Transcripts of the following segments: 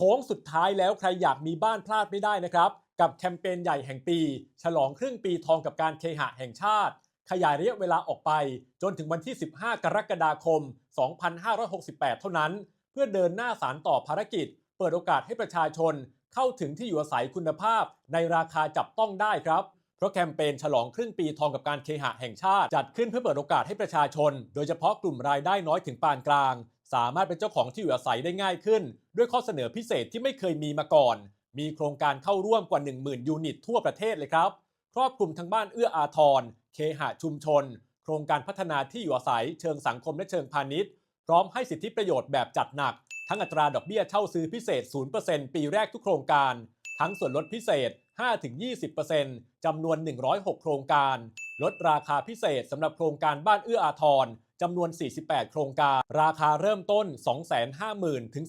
โค้งสุดท้ายแล้วใครอยากมีบ้านพลาดไม่ได้นะครับ กับแคมเปญใหญ่แห่งปี ฉลองครึ่งปีทองกับการเคหะแห่งชาติ ขยายระยะเวลาออกไป จนถึงวันที่ 15 กรกฎาคม 2568 เท่านั้น เพื่อเดินหน้าสารต่อภารกิจ เปิดโอกาสให้ประชาชน เข้าถึงที่อยู่อาศัยคุณภาพ ในราคาจับต้องได้ครับเพราะแคมเปญฉลองครึ่งปีทองกับการเคหะแห่งชาติ จัดขึ้นเพื่อเปิดโอกาสให้ประชาชน โดยเฉพาะกลุ่มรายได้น้อยถึงปานกลาง สามารถเป็นเจ้าของที่อยู่อาศัยได้ง่ายขึ้น ด้วยข้อเสนอพิเศษที่ไม่เคยมีมาก่อน มีโครงการเข้าร่วมกว่า 10,000 ยูนิตทั่วประเทศเลยครับ ครอบคลุมทั้งบ้านเอื้ออาทร เคหะชุมชน โครงการพัฒนาที่อยู่อาศัย เชิงสังคมและเชิงพาณิชย์ พร้อมให้สิทธิประโยชน์แบบจัดหนัก ทั้งอัตราดอกเบี้ยเช่าซื้อพิเศษ 0%ปีแรกทุกโครงการ ทั้งส่วนลดพิเศษ 5-20%จำนวน 106 โครงการ ลดราคาพิเศษสำหรับโครงการบ้านเอื้ออาทร จำนวน 48 โครงการ ราคาเริ่มต้น 250,000 ถึง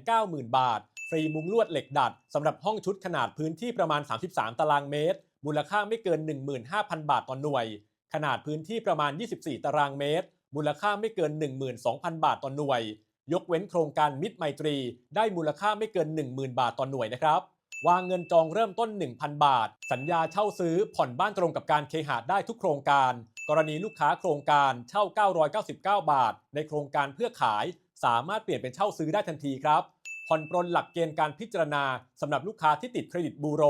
390,000 บาท ฟรีมุงลวดเหล็กดัดสำหรับห้องชุดขนาดพื้นที่ประมาณ 33 ตารางเมตร มูลค่าไม่เกิน 15,000 บาทต่อหน่วย ขนาดพื้นที่ประมาณ 24 ตารางเมตร มูลค่าไม่เกิน 12,000 บาทต่อหน่วย ยกเว้นโครงการมิตรไมตรี ได้มูลค่าไม่เกิน 10,000 บาทต่อหน่วยนะครับวางเงินจองเริ่มต้น 1,000 บาท สัญญาเช่าซื้อผ่อนบ้านตรงกับการเคหะได้ทุกโครงการ กรณีลูกค้าโครงการเช่า 999 บาท ในโครงการเพื่อขาย สามารถเปลี่ยนเป็นเช่าซื้อได้ทันทีครับผ่อนปรนหลักเกณฑ์การพิจารณาสำหรับลูกค้าที่ติดเครดิตบูโร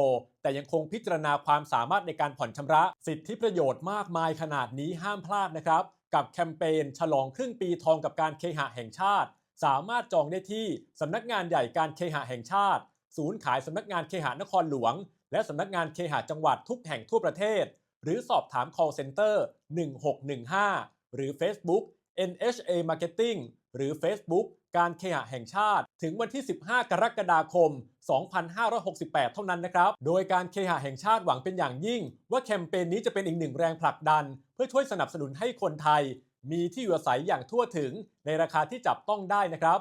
แต่ยังคงพิจารณาความสามารถในการผ่อนชำระ สิทธิประโยชน์มากมายขนาดนี้ห้ามพลาดนะครับ กับแคมเปญฉลองครึ่งปีทองกับการเคหะแห่งชาติ สามารถจองได้ที่สำนักงานใหญ่การเคหะแห่งชาติ ศูนย์ขายสำนักงานเคหะนครหลวง และสำนักงานเคหะจังหวัดทุกแห่งทั่วประเทศ หรือสอบถาม call center 1615 หรือ Facebook NHA Marketing หรือ Facebook การเคหะแห่งชาติ ถึงวันที่ 15 กรกฎาคม 2568 เท่านั้นนะครับ โดยการเคหะแห่งชาติหวังเป็นอย่างยิ่ง ว่าแคมเปญนี้จะเป็นอีกหนึ่งแรงผลักดัน เพื่อช่วยสนับสนุนให้คนไทย มีที่อยู่อาศัยอย่างทั่วถึงในราคาที่จับต้องได้นะครับ